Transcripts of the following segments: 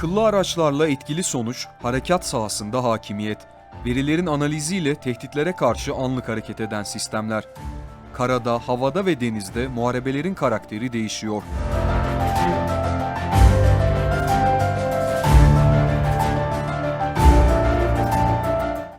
Akıllı araçlarla etkili sonuç, harekat sahasında hakimiyet. Verilerin analiziyle tehditlere karşı anlık hareket eden sistemler. Karada, havada ve denizde muharebelerin karakteri değişiyor.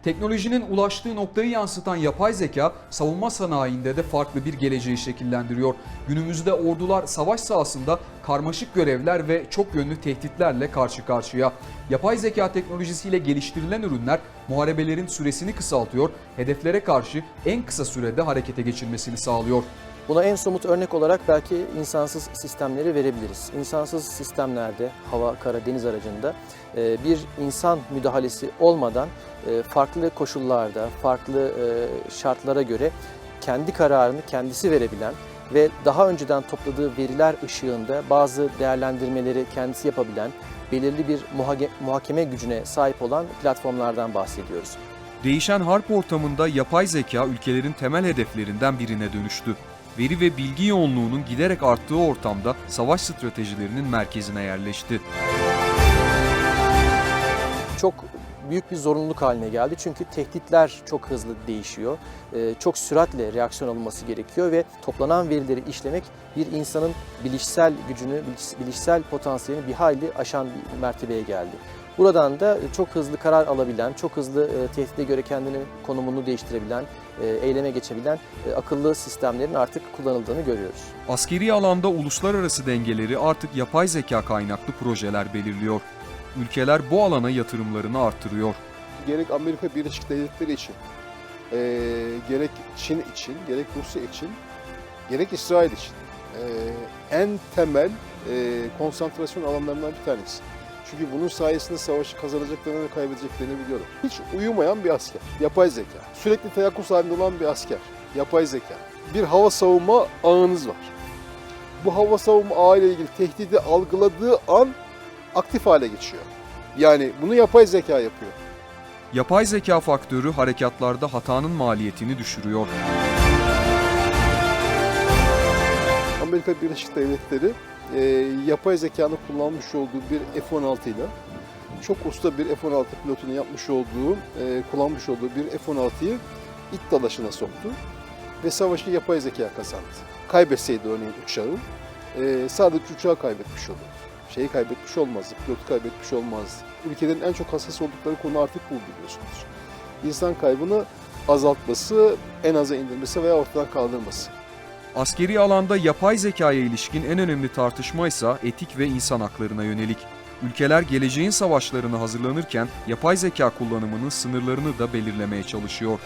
Teknolojinin ulaştığı noktayı yansıtan yapay zeka savunma sanayinde de farklı bir geleceği şekillendiriyor. Günümüzde ordular savaş sahasında karmaşık görevler ve çok yönlü tehditlerle karşı karşıya. Yapay zeka teknolojisiyle geliştirilen ürünler muharebelerin süresini kısaltıyor, hedeflere karşı en kısa sürede harekete geçilmesini sağlıyor. Buna en somut örnek olarak belki insansız sistemleri verebiliriz. İnsansız sistemlerde hava, kara, deniz aracında e, bir insan müdahalesi olmadan e, farklı koşullarda, farklı e, şartlara göre kendi kararını kendisi verebilen ve daha önceden topladığı veriler ışığında bazı değerlendirmeleri kendisi yapabilen belirli bir muhakeme gücüne sahip olan platformlardan bahsediyoruz. Değişen harp ortamında yapay zeka ülkelerin temel hedeflerinden birine dönüştü. Veri ve bilgi yoğunluğunun giderek arttığı ortamda savaş stratejilerinin merkezine yerleşti. çok büyük bir zorunluluk haline geldi. Çünkü tehditler çok hızlı değişiyor. Ee, Çok süratle reaksiyon alınması gerekiyor ve toplanan verileri işlemek bir insanın bilişsel gücünü, biliş- bilişsel potansiyelini bir hayli aşan bir mertebeye geldi. Buradan da çok hızlı karar alabilen, çok hızlı e, tehdide göre kendini konumunu değiştirebilen, e, eyleme geçebilen e, akıllı sistemlerin artık kullanıldığını görüyoruz. Askeri alanda uluslararası dengeleri artık yapay zeka kaynaklı projeler belirliyor. Ülkeler bu alana yatırımlarını artırıyor. gerek Amerika Birleşik Devletleri için, eee, gerek Çin için, gerek Rusya için, gerek İsrail için eee, en temel eee, konsantrasyon alanlarından bir tanesi. Çünkü bunun sayesinde savaşı kazanacaklarını kaybedeceklerini biliyorum. Hiç uyumayan bir asker, yapay zeka. Sürekli teyakkuz halinde olan bir asker, yapay zeka. Bir hava savunma ağınız var. Bu hava savunma ağı ile ilgili tehdidi algıladığı an aktif hale geçiyor. Yani bunu yapay zeka yapıyor. Yapay zeka faktörü harekatlarda hatanın maliyetini düşürüyor. Amerika Birleşik Devletleri e, yapay zekanın kullanmış olduğu bir F-16 ile çok usta bir F-16 pilotunu yapmış olduğu, e, kullanmış olduğu bir F-16'yı it dalaşına soktu ve savaşı yapay zeka kazandı. Kaybetseydi örneğin uçağı, e, sadece uçağı kaybetmiş olurdu. Şeyi kaybetmiş olmazdı, pilotu kaybetmiş olmazdı. Ülkelerin en çok hassas oldukları konu artık bu biliyorsunuz. İnsan kaybını azaltması, en aza indirmesi veya ortadan kaldırması. Askeri alanda yapay zekaya ilişkin en önemli tartışma ise etik ve insan haklarına yönelik. Ülkeler geleceğin savaşlarını hazırlanırken yapay zeka kullanımının sınırlarını da belirlemeye çalışıyor.